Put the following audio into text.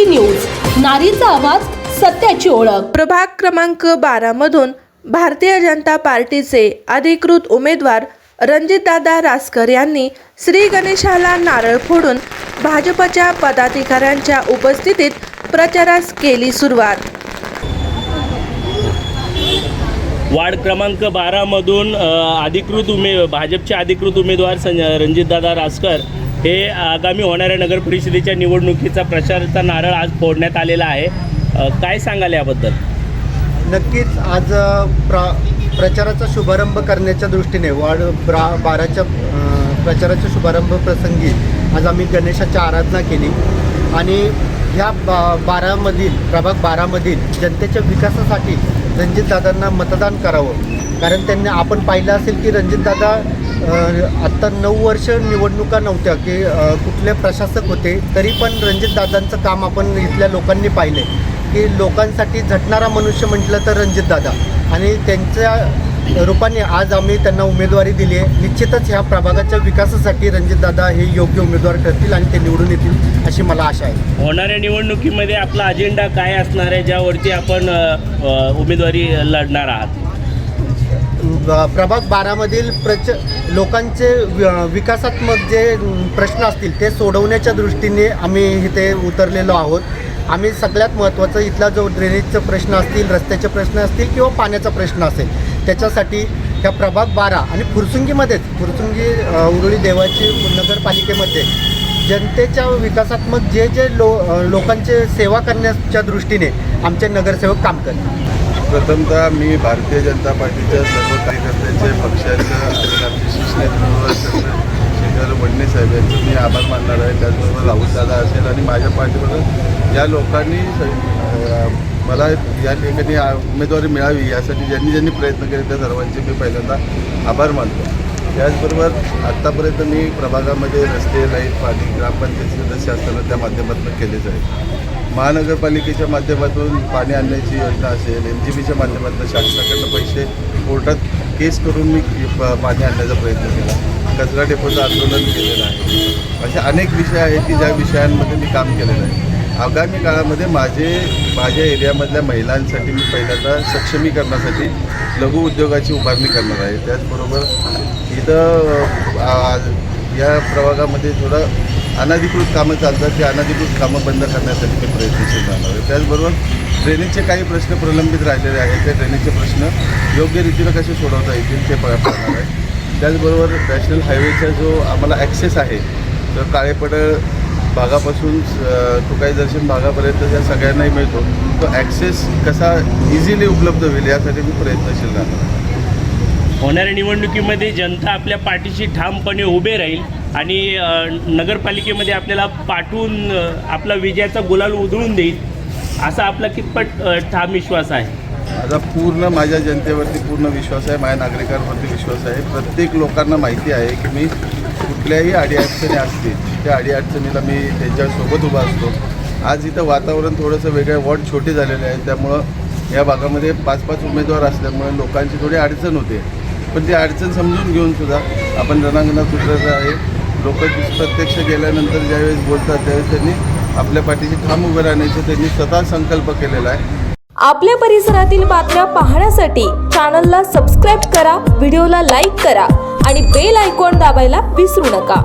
T news नारीचा आवाज सत्याची ओळख. प्रभाग क्रमांक बारा मधून भारतीय जनता पार्टीचे अधिकृत उमेदवार रणजितदादा रासकर यांनी श्री गणेशाला नारळ फोडून भाजपच्या पदाधिकाऱ्यांच्या उपस्थितीत प्रचारास केली सुरुवात. वार्ड क्रमांक बारामधून अधिकृत उमे भाजपचे अधिकृत उमेदवार सं रणजितदादा रासकर हे आगामी होणाऱ्या नगर परिषदेच्या निवडणुकीचा प्रचाराचा नारळ आज फोडण्यात आलेला आहे. काय सांगाल याबद्दल? नक्कीच आज प्रा प्र प्रचाराचा शुभारंभ करण्याच्या दृष्टीने वार्ड ब्रा बाराच्या प्रचाराच्या शुभारंभ प्रसंगी आज आम्ही गणेशाची आराधना केली. आणि ह्या बा बारामधील प्रभाग बारामधील जनतेच्या विकासासाठी रणजितदादांना मतदान करावं. कारण त्यांनी आपण पाहिलं असेल की रणजितदादा आत्ता नऊ वर्ष निवडणुका नव्हत्या की कुठले प्रशासक होते तरी पण रणजितदादांचं काम आपण इथल्या लोकांनी पाहिले की लोकांसाठी झटणारा मनुष्य म्हटलं तर रणजितदादा आणि त्यांच्या रूपाने आज आम्ही त्यांना उमेदवारी दिली आहे. निश्चितच ह्या प्रभागाच्या विकासासाठी रणजितदादा हे योग्य उमेदवार ठरतील आणि ते निवडून येतील अशी मला आशा आहे. होणाऱ्या निवडणुकीमध्ये आपला अजेंडा काय असणार आहे ज्यावरती आपण उमेदवारी लढणार आहात? प्रभाग बारामधील प्रच लोकांचे विकासात्मक जे प्रश्न असतील ते सोडवण्याच्या दृष्टीने आम्ही इथे उतरलेलो आहोत. आम्ही सगळ्यात महत्त्वाचं इथला जो ड्रेनेजचा प्रश्न असतील रस्त्याचे प्रश्न असतील किंवा पाण्याचा प्रश्न असेल त्याच्यासाठी ह्या प्रभाग बारा आणि फुरसुंगीमध्येच फुरसुंगी उरुळी देवाची नगरपालिकेमध्ये जनतेच्या विकासात्मक जे जे लो लोकांचे सेवा करण्याच्या दृष्टीने आमचे नगरसेवक काम करतात. प्रथमतः मी भारतीय जनता पार्टीच्या सर्व कार्यकर्त्यांचे पक्षाच्या आणि आमचे शिवसेनेतून शेखर वडणे साहेब यांचे मी आभार मानणार आहे. त्याचबरोबर राहुल दादा असेल आणि माझ्या पार्टीबरोबर या लोकांनी मला या ठिकाणी उमेदवारी मिळावी यासाठी ज्यांनी ज्यांनी प्रयत्न केले त्या सर्वांचे मी पहिल्यांदा आभार मानतो. त्याचबरोबर आत्तापर्यंत मी प्रभागामध्ये रस्ते लाइट पाणी ग्रामपंचायत सदस्य असताना त्या माध्यमातून केलेच आहे. महानगरपालिकेच्या माध्यमातून पाणी आणण्याची योजना असेल एम जी बीच्या माध्यमातून शासनाकडनं पैसे कोर्टात केस करून मी पाणी आणण्याचा प्रयत्न केला. कचरा डेपोचं आंदोलन केलेलं आहे. असे अनेक विषय आहेत की ज्या विषयांमध्ये मी काम केलेलं आहे. आगामी काळामध्ये माझे माझ्या एरियामधल्या महिलांसाठी मी पहिल्यांदा सक्षमीकरणासाठी लघु उद्योगाची उभारणी करणार आहे. त्याचबरोबर इथं या प्रभागामध्ये थोडं अनधिकृत कामं चालतात ते अनधिकृत कामं बंद करण्यासाठी मी प्रयत्नशील राहणार आहे त्याचबरोबर ड्रेनेजचे काही प्रश्न प्रलंबित राहिलेले आहेत. ते ड्रेनेजचे प्रश्न योग्य रीतीनं कसे सोडवता येतील ते पाहणार आहे. त्याचबरोबर नॅशनल हायवेचा जो आम्हाला ॲक्सेस आहे तर काळेपड भागापासून तुकाई दर्शन भागापर्यंत ज्या सगळ्यांनाही मिळतो. तो ॲक्सेस कसा इझिली उपलब्ध होईल यासाठी मी प्रयत्नशील राहणार होणाऱ्या निवडणुकीमध्ये जनता आपल्या पाठीशी ठामपणे उभे राहील. आणि नगरपालिकेमध्ये आपल्याला पाठवून आपला विजयाचा गुलाल उधळून देईल असा आपला कितपत ठाम विश्वास आहे? माझा पूर्ण माझ्या जनतेवरती पूर्ण विश्वास आहे माझ्या नागरिकांवरती विश्वास आहे. प्रत्येक लोकांना माहिती आहे की मी कुठल्याही अडीअडचणी असतील त्या अडीअडचणीला मी त्यांच्यासोबत उभा असतो. आज इथं वातावरण थोडंसं वेगळं वॉर्ड छोटे झालेले आहे त्यामुळं या भागामध्ये पाच पाच उमेदवार असल्यामुळे लोकांची थोडी अडचण होते. पण ती अडचण समजून घेऊन सुद्धा आपण रणांगणात उतरत आहे. लोक प्रत्यक्ष गेल्यानंतर ज्यावेळेस बोलतात त्यावेळेस त्यांनी आपल्या पाठीशी ठाम उभे राहण्याचे त्यांनी स्वतः संकल्प केलेला आहे. आपल्या परिसरातील बातम्या पाहण्यासाठी चॅनलला सबस्क्राईब करा व्हिडिओला लाईक करा आणि बेल आयकॉन दाबायला विसरू नका.